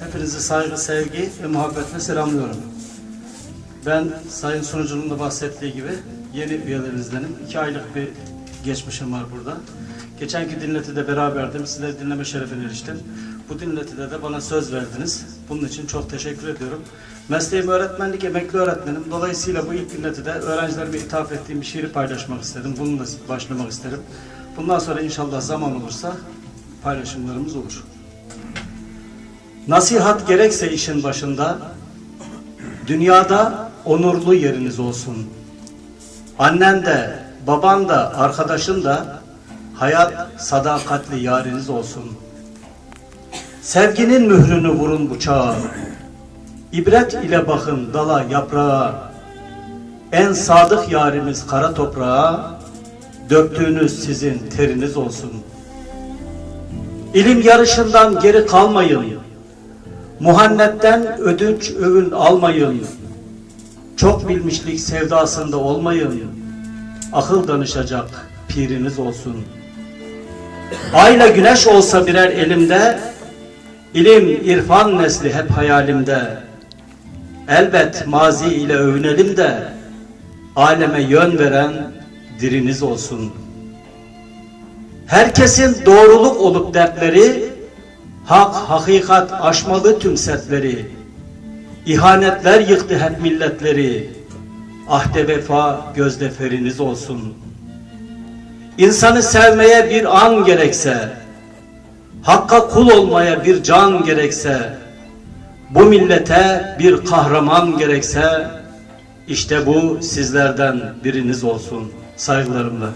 Hepinizi saygı, sevgi ve muhabbetle selamlıyorum. Ben Sayın Sunucunun da bahsettiği gibi yeni üyelerinizdenim. İki aylık bir geçmişim var burada. Geçenki dinletide beraberdim. Sizleri dinleme şerefine eriştim. Bu dinletide de bana söz verdiniz. Bunun için çok teşekkür ediyorum. Mesleğim öğretmenlik, emekli öğretmenim. Dolayısıyla bu ilk dinletide öğrencilerime ithaf ettiğim bir şiiri paylaşmak istedim. Bununla başlamak isterim. Bundan sonra inşallah zaman olursa paylaşımlarımız olur. Nasihat gerekse işin başında, dünyada onurlu yeriniz olsun. Annen de, baban da, arkadaşın da, hayat sadakatli yariniz olsun. Sevginin mührünü vurun bıçağa, ibret ile bakın dala yaprağa, en sadık yarimiz kara toprağa, döktüğünüz sizin teriniz olsun. İlim yarışından geri kalmayın. Muhannetten ödünç övün almayın. Çok bilmişlik sevdasında olmayın. Akıl danışacak piriniz olsun. Ayla güneş olsa birer elimde, ilim, irfan nesli hep hayalimde. Elbet mazi ile övünelim de, aleme yön veren diriniz olsun. Herkesin doğruluk olup dertleri, Hak, hakikat aşmalı tüm setleri. İhanetler yıktı hep milletleri. Ahde vefa gözde feriniz olsun. İnsanı sevmeye bir an gerekse, Hakka kul olmaya bir can gerekse, bu millete bir kahraman gerekse, işte bu sizlerden biriniz olsun. Saygılarımla.